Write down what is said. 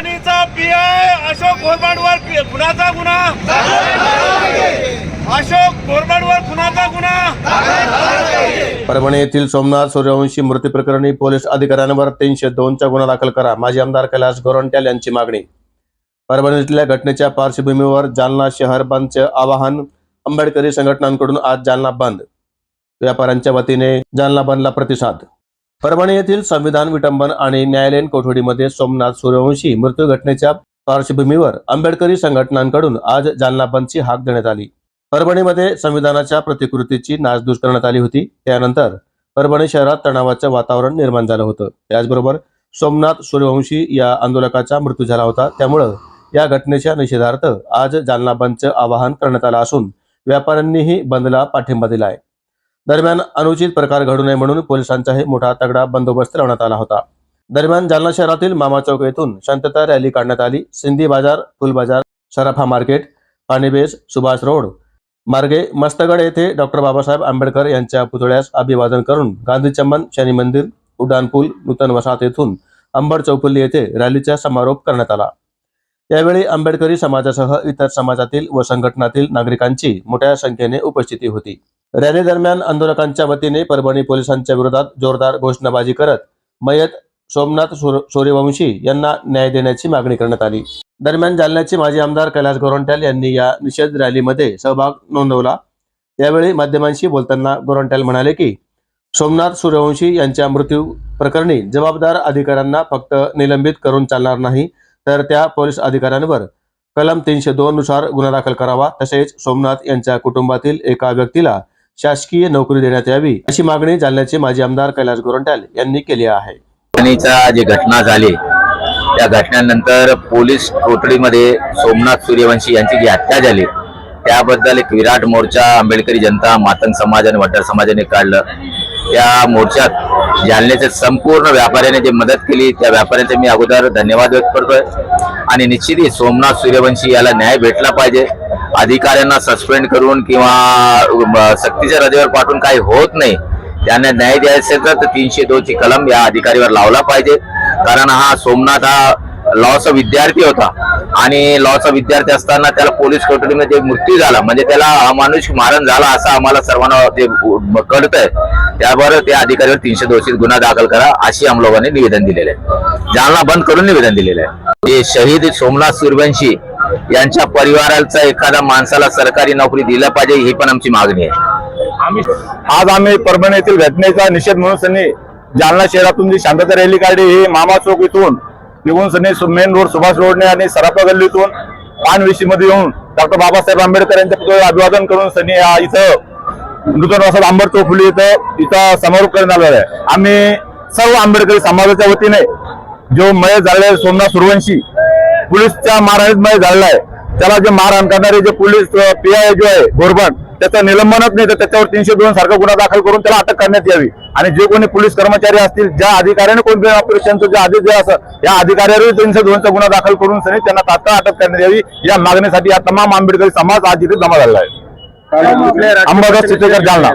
अशोक घोरबाडवर खुनाचा गुन्हा. अशोक घोरबाडवर खुनाचा गुन्हा. परभणी येथील सोमनाथ सूर्यवंशी मृत्यू प्रकरणी पोलीस अधिकाऱ्यांवर तीनशे दोनचा गुन्हा दाखल करा. माजी आमदार कैलास गोरंट्याल यांची मागणी. परभणीतल्या घटनेच्या पार्श्वभूमीवर जालना शहर बंदचे आवाहन आंबेडकरी संघटनांकडून आज जालना बंद. व्यापाऱ्यांच्या वतीने जालना बंदला प्रतिसाद. परभणी येथील संविधान विटंबन आणि न्यायालयीन कोठडीमध्ये सोमनाथ सूर्यवंशी मृत्यू घटनेच्या पार्श्वभूमीवर आंबेडकरी संघटनांकडून आज जालना बंदची हाक देण्यात आली. परभणीमध्ये संविधानाच्या प्रतिकृतीची नासधूस करण्यात आली होती. त्यानंतर परभणी शहरात तणावाचं वातावरण निर्माण झालं होतं. त्याचबरोबर सोमनाथ सूर्यवंशी या आंदोलकाचा मृत्यू झाला होता. त्यामुळं या घटनेच्या निषेधार्थ आज जालना बंदचं आवाहन करण्यात आलं असून व्यापाऱ्यांनीही बंदला पाठिंबा दिला आहे दरम्यान अनुचित प्रकार घडू नये म्हणून पोलिसांचाही मोठा तगडा बंदोबस्त लावण्यात आला होता. दरम्यान जालना शहरातील मामा चौक येथून शांतता रॅली काढण्यात आली. सिंधी बाजार फुल बाजार सराफा मार्केट पाणीबेस सुभाष रोड मार्गे मस्तगड येथे डॉक्टर बाबासाहेब आंबेडकर यांच्या पुतळ्यास अभिवादन करून गांधी चम्मन शनी मंदिर उड्डाणपूल नूतन वसाहत येथून अंबड चौफुल्ली येथे रॅलीचा समारोप करण्यात आला. यावेळी आंबेडकरी समाजासह इतर समाजातील व संघटनातील नागरिकांची मोठ्या संख्येने उपस्थिती होती. रॅली दरम्यान आंदोलकांच्या वतीने परभणी पोलिसांच्या विरोधात जोरदार घोषणाबाजी करत मयत सोमनाथ सूर्यवंशी यांना न्याय देण्याची मागणी करण्यात आली. दरम्यान जालन्याचे माजी आमदार कैलास गोरंट्याल यांनी या निषेध रॅलीमध्ये सहभाग नोंदवला. यावेळी माध्यमांशी बोलताना गोरंट्याल म्हणाले की सोमनाथ सूर्यवंशी यांच्या मृत्यू प्रकरणी जबाबदार अधिकाऱ्यांना फक्त निलंबित करून चालणार नाही तर त्या पोलीस अधिकाऱ्यांवर कलम तीनशे दोन नुसार गुन्हा दाखल करावा तसेच सोमनाथ यांच्या कुटुंबातील एका व्यक्तीला शासकीय नोकरी देण्यात यावी अशी मागणी जालन्याचे माजी आमदार कैलास गोरंट्याल यांनी केली आहे. जी घटना झाली त्या घटनेनंतर पोलीस कोठडीमध्ये सोमनाथ सूर्यवंशी यांची जी हत्या झाली त्याबद्दल एक विराट मोर्चा आंबेडकरी जनता मातंग समाज आणि वड्डर समाजाने काढलं. त्या मोर्चात जालन्याचे संपूर्ण व्यापाऱ्याने जी मदत केली त्या व्यापाऱ्यांचे मी अगोदर धन्यवाद व्यक्त करतोय. आणि निश्चितच सोमनाथ सूर्यवंशी याला न्याय भेटला पाहिजे. अधिकाऱ्यांना सस्पेंड करून किंवा सक्तीच्या रजेवर पाठवून काही होत नाही त्यांना न्याय द्यायचे तर तीनशे दोनची कलम या अधिकारीवर लावला पाहिजे. कारण हा सोमनाथ हा लॉचा विद्यार्थी होता आणि लॉचा विद्यार्थी असताना त्याला पोलीस कोठडीमध्ये मृत्यू झाला म्हणजे त्याला अमानुष मारण झाला असं आम्हाला सर्वांना ते कळतंय त्यावर त्या अधिकारीवर तीनशे दोषीत गुन्हा दाखल करा अशी आमलोकांनी निवेदन दिलेलं आहे. जालना बंद करून निवेदन दिलेलं आहे. शहीद सोमनाथ सुरवंशी यांच्या परिवाराचा एखाद्या माणसाला सरकारी नोकरी दिल्या पाहिजे ही पण आमची मागणी आहे. आज आम्ही परभणी येथील घटनेचा निषेध म्हणून सनी जालना शहरातून जी शांतता रॅली काढली ही मामा चौक इथून निघून सनी मेन रोड सुभाष रोडने आणि सराफा गल्लीतून पानविशी मध्ये येऊन डॉक्टर बाबासाहेब आंबेडकर यांच्या पुतळ्याला अभिवादन करून सनी इथं नूतन आंबड चौफुली इथं इथं समारोप करण्यात आलेला आहे. आम्ही सर्व आंबेडकरी समाजाच्या वतीने जो मय झालेला सोमनाथ सुरवंशी पोलीसच्या मारहाणीत मय झालेला आहे त्याला जे मारहाण करणारे जे पोलीस पी आय जो आहे गोरबण त्याचं निलंबनच नाही तर त्याच्यावर तीनशे दोन सारखा गुन्हा दाखल करून त्याला अटक करण्यात यावी. आणि जे कोणी पोलीस कर्मचारी असतील ज्या अधिकाऱ्याने कोणत्या ऑपरेशनचं जे आदेश जे असं या अधिकाऱ्यावर तीनशे दोनचा गुन्हा दाखल करून सनी त्यांना तात्काळ अटक करण्यात यावी. या मागणीसाठी या तमाम आंबेडकरी समाज आज इथे जमा झालेला आहे. अंबादास चितेकर जालना.